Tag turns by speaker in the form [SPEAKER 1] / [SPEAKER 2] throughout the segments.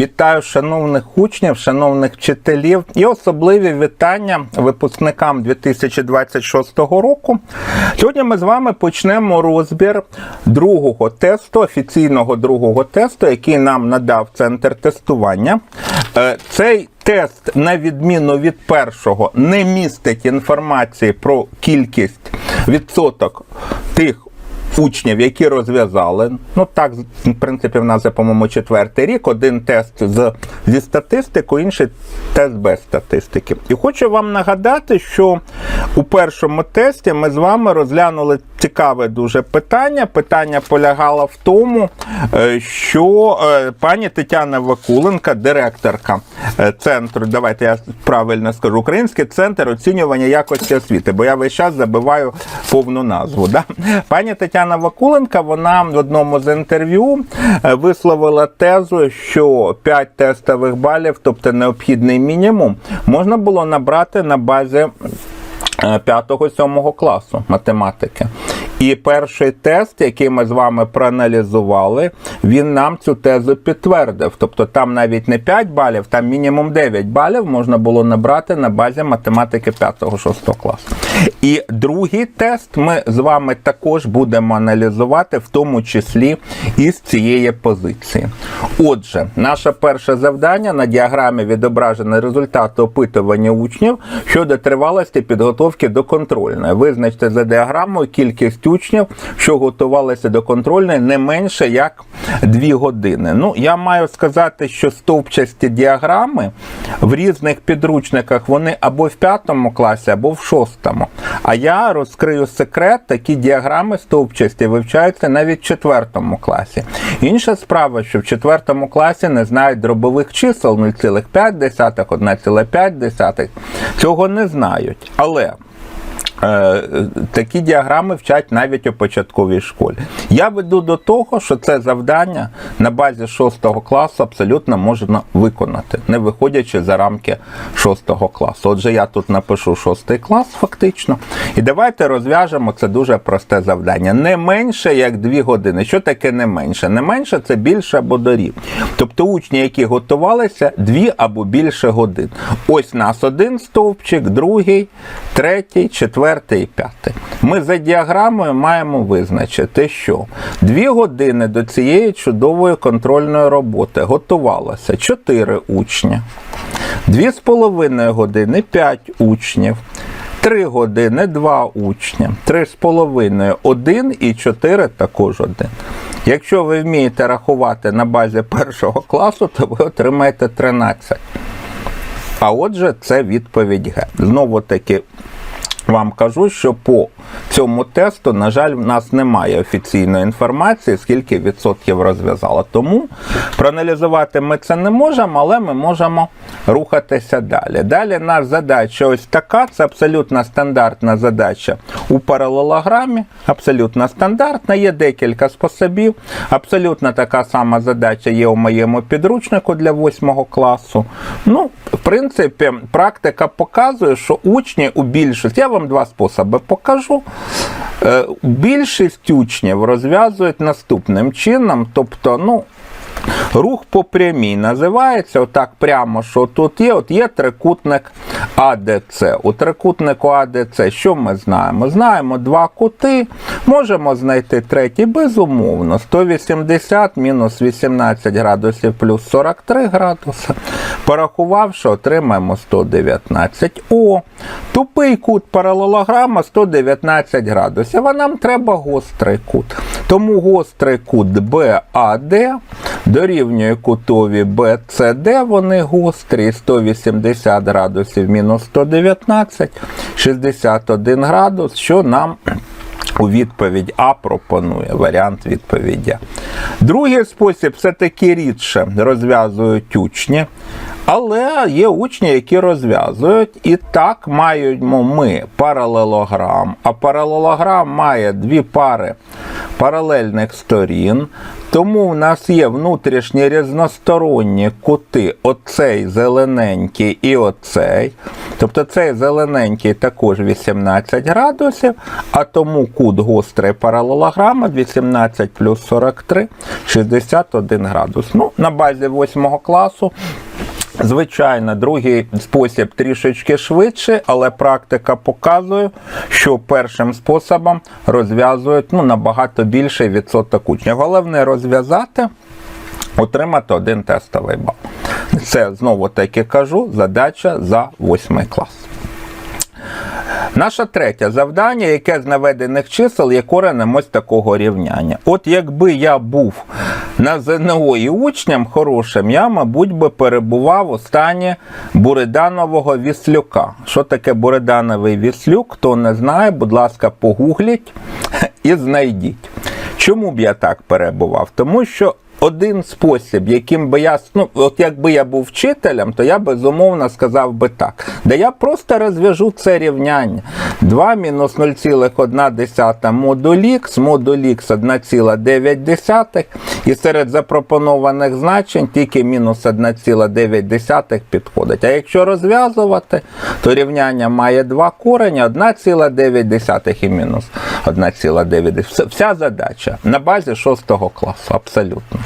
[SPEAKER 1] Вітаю шановних учнів, шановних вчителів і особливі вітання випускникам 2026 року. Сьогодні ми з вами почнемо розбір другого тесту, офіційного другого тесту, який нам надав центр тестування. Е, Цей тест, на відміну від першого, не містить інформації про кількість відсоток тих учнів, які розв'язали. Ну так, в принципі, в нас, по-моєму, четвертий рік. Один тест з, зі статистикою, інший тест без статистики. І хочу вам нагадати, що у першому тесті ми з вами розглянули цікаве дуже питання. Питання полягало в тому, е, що е, пані Тетяна Вакуленка, директорка е, центру, давайте я правильно скажу, Український центр оцінювання якості освіти, бо я весь час забиваю повну назву. Да? Пані Тетяна Вакуленка, вона в одному з інтерв'ю висловила тезу, що 5 тестових балів, тобто необхідний мінімум, можна було набрати на базі 5-7 класу математики. І перший тест, який ми з вами проаналізували, він нам цю тезу підтвердив. Тобто там навіть не 5 балів, там мінімум 9 балів можна було набрати на базі математики 5-6 класу. І другий тест ми з вами також будемо аналізувати, в тому числі із цієї позиції. Отже, наше перше завдання на діаграмі відображено результати опитування учнів щодо тривалості підготовки до контрольної. Визначте за діаграмою кількість учнів, що готувалися до контрольної, не менше як 2 години. Ну, я маю сказати, що стовпчасті діаграми в різних підручниках вони або в п'ятому класі, або в шостому. А я розкрию секрет, такі діаграми стовпчасті вивчаються навіть в четвертому класі. Інша справа, що в четвертому класі не знають дробових чисел 0,5, 1,5. Цього не знають. Але Такі діаграми вчать навіть у початковій школі. Я веду до того, що це завдання на базі 6 класу абсолютно можна виконати, не виходячи за рамки 6 класу. Отже, я тут напишу 6 клас, фактично. І давайте розв'яжемо це дуже просте завдання. Не менше як 2 години. Що таке не менше? Не менше це більше або дорів. Тобто учні, які готувалися, 2 або більше годин. Ось нас один стовпчик, другий, третій, четвертий четвертий і п'ятий. Ми за діаграмою маємо визначити, що дві години до цієї чудової контрольної роботи готувалося 4 учні, дві з половиною години 5 учнів. 3 години 2 учні, 3 з половиною 1 і 4 також 1. Якщо ви вмієте рахувати на базі першого класу, то ви отримаєте 13. А отже, це відповідь Г. Знову таки вам кажу, що по цьому тесту, на жаль, в нас немає офіційної інформації, скільки відсотків розв'язало. Тому проаналізувати ми це не можемо, але ми можемо рухатися далі. Далі наша задача ось така: це абсолютно стандартна задача у паралелограмі, абсолютно стандартна, є декілька способів. Абсолютно така сама задача є у моєму підручнику для 8 класу. Ну, в принципі, практика показує, що учні у більшості, вам два способи покажу. Е, Більшість учнів розв'язують наступним чином, тобто, ну, Рух по прямій називається отак прямо, що тут є. От є трикутник АДЦ. У трикутнику АДЦ, що ми знаємо? Знаємо два кути, можемо знайти третій, безумовно. 180 мінус 18 градусів плюс 43 градуси. Порахувавши, отримаємо 119 О. Тупий кут паралелограма 119 градусів. А нам треба гострий кут. Тому гострий кут БАД дорівнює кутові BCD, вони гострі? 180 градусів мінус 119, 61 градус, що нам у відповідь А пропонує варіант відповіді. Другий спосіб все-таки рідше розв'язують учні. Але є учні, які розв'язують. І так маємо ми паралелограм. А паралелограм має дві пари паралельних сторін. Тому в нас є внутрішні різносторонні кути, оцей зелененький і оцей. Тобто цей зелененький також 18 градусів, а тому кут гострий паралелограма 18 плюс 43 61 градус. Ну, на базі 8 класу Звичайно, другий спосіб трішечки швидше, але практика показує, що першим способом розв'язують ну, набагато більший відсоток учнів. Головне розв'язати, отримати один тестовий бал. Це знову таки кажу, задача за 8 клас. Наше третє завдання, яке з наведених чисел є коренем ось такого рівняння. От якби я був на ЗНО і учнем хорошим, я, мабуть, би перебував у стані Буриданового віслюка. Що таке Буридановий віслюк? Хто не знає, будь ласка, погугліть і знайдіть. Чому б я так перебував? Тому що один спосіб, яким би я ну, от якби я був вчителем, то я безумовно сказав би так. Да я просто розв'яжу це рівняння. 2 мінус 0,1 модуль х, модуль х 1,9. І серед запропонованих значень тільки мінус 1,9 підходить. А якщо розв'язувати, то рівняння має два корення, 1,9 і мінус 1,9. Вся задача на базі 6 класу, абсолютно.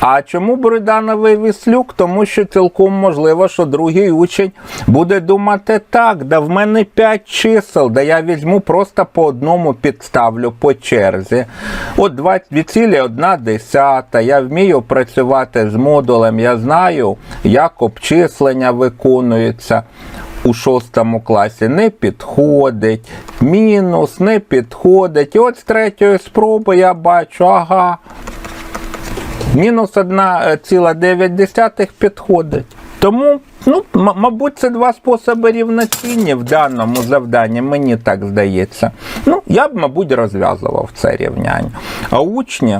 [SPEAKER 1] А чому Буридановий віслюк? Тому що цілком можливо, що другий учень буде думати так, да в мене 5 чисел, да я візьму просто по одному підставлю по черзі. От 2,1 десята. Я вмію працювати з модулем, я знаю, як обчислення виконуються. У шостому класі не підходить, мінус не підходить. І от з третьої спроби я бачу, ага, мінус 1,9 підходить. Тому, ну, мабуть, це два способи рівноцінні в даному завданні, мені так здається. Ну, я б, мабуть, розв'язував це рівняння. А учні.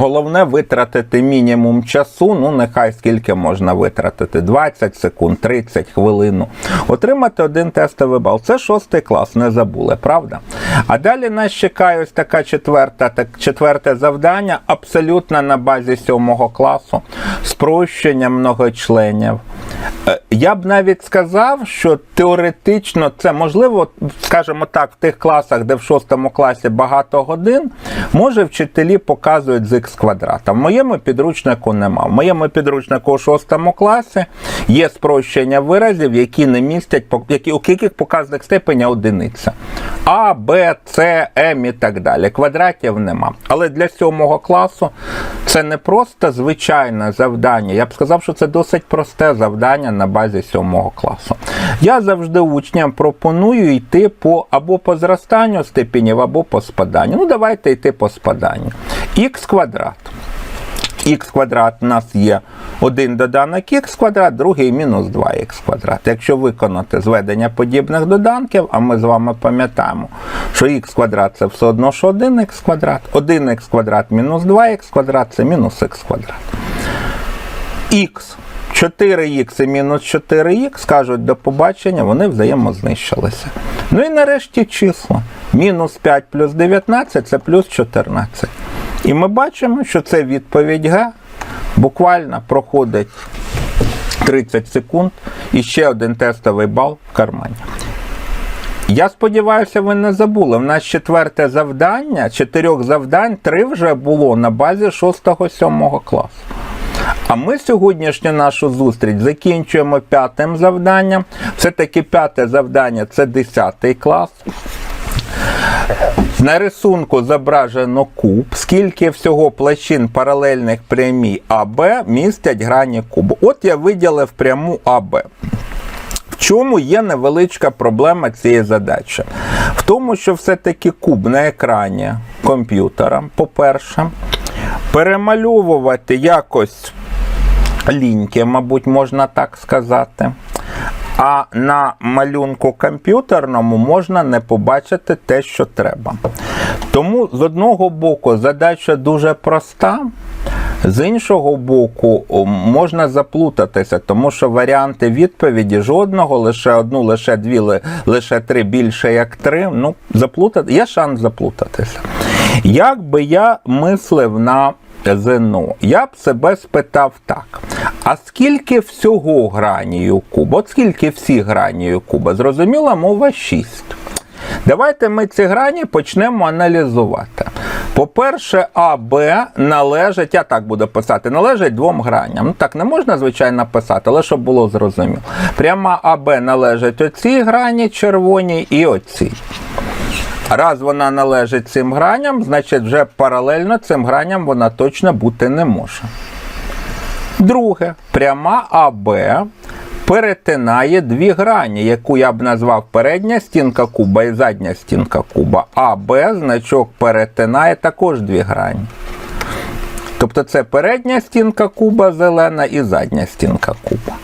[SPEAKER 1] Головне витратити мінімум часу, ну нехай скільки можна витратити, 20 секунд, 30 хвилину. Отримати один тестовий бал. Це шостий клас, не забули, правда? А далі нас чекає ось така четверта, так, четверте завдання, абсолютно на базі сьомого класу, спрощення многочленів. Я б навіть сказав, що теоретично це можливо, скажімо так, в тих класах, де в шостому класі багато годин, може вчителі показують з х квадрата. В моєму підручнику нема. В моєму підручнику у шостому класі є спрощення виразів, які не містять, які, у яких показник степеня одиниця. А, Б, С, М і так далі. Квадратів нема. Але для сьомого класу це не просто звичайне завдання. Я б сказав, що це досить просте завдання на базі сьомого класу. Я завжди учням пропоную йти по або по зростанню степенів, або по спаданню. Ну, давайте йти по спаданню. Х квадрат. Х квадрат у нас є один доданок х квадрат, другий мінус 2х квадрат. Якщо виконати зведення подібних доданків, а ми з вами пам'ятаємо, що х квадрат це все одно, що 1х квадрат, 1х квадрат мінус 2х квадрат це мінус х квадрат. Х 4х і мінус 4х кажуть до побачення, вони взаємознищилися. Ну і нарешті числа. Мінус 5 плюс 19 це плюс 14. І ми бачимо, що це відповідь Г. Буквально проходить 30 секунд і ще один тестовий бал в кармані. Я сподіваюся, ви не забули. У нас четверте завдання, чотирьох завдань, три вже було на базі 6-7 класу. А ми сьогоднішню нашу зустріч закінчуємо п'ятим завданням. Все-таки п'яте завдання це 10 клас. На рисунку зображено куб, скільки всього площин паралельних прямій АБ містять грані кубу. От я виділив пряму АБ. В чому є невеличка проблема цієї задачі? В тому, що все-таки куб на екрані комп'ютера, по-перше, перемальовувати якось ліньки, мабуть, можна так сказати. А на малюнку комп'ютерному можна не побачити те, що треба. Тому з одного боку задача дуже проста. З іншого боку, можна заплутатися, тому що варіанти відповіді жодного, лише одну, лише дві, лише три більше як три. Ну, заплутати, є шанс заплутатися. Як би я мислив на ЗНО, я б себе спитав так. А скільки всього гранію куба? От скільки всі гранію куба? Зрозуміла мова 6. Давайте ми ці грані почнемо аналізувати. По-перше, А, Б належать, я так буду писати, належать двом граням. Ну так не можна, звичайно, писати, але щоб було зрозуміло. Пряма АБ належить оцій грані червоній і оцій. Раз вона належить цим граням, значить вже паралельно цим граням вона точно бути не може. Друге, пряма АБ перетинає дві грані, яку я б назвав передня стінка куба і задня стінка куба. АБ значок перетинає також дві грані. Тобто це передня стінка куба зелена і задня стінка куба.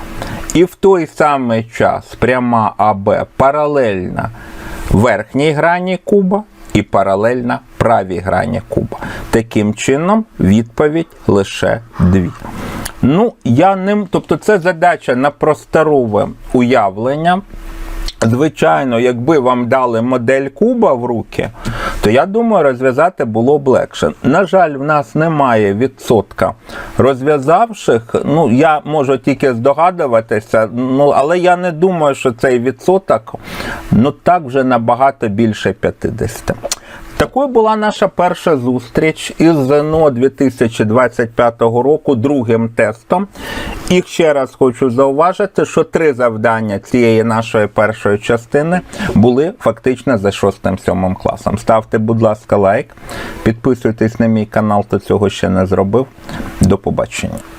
[SPEAKER 1] І в той самий час пряма АБ паралельна верхній грані куба і паралельна правій грані куба. Таким чином, відповідь лише дві. Ну, я ним, тобто це задача на просторове уявлення. Звичайно, якби вам дали модель куба в руки, то я думаю, розв'язати було б легше. На жаль, в нас немає відсотка розв'язавших. Ну, я можу тільки здогадуватися, ну, але я не думаю, що цей відсоток ну, так вже набагато більше 50. Такою була наша перша зустріч із ЗНО 2025 року другим тестом. І ще раз хочу зауважити, що три завдання цієї нашої першої частини були фактично за 6-7 класом. Ставте, будь ласка, лайк, підписуйтесь на мій канал, хто цього ще не зробив. До побачення.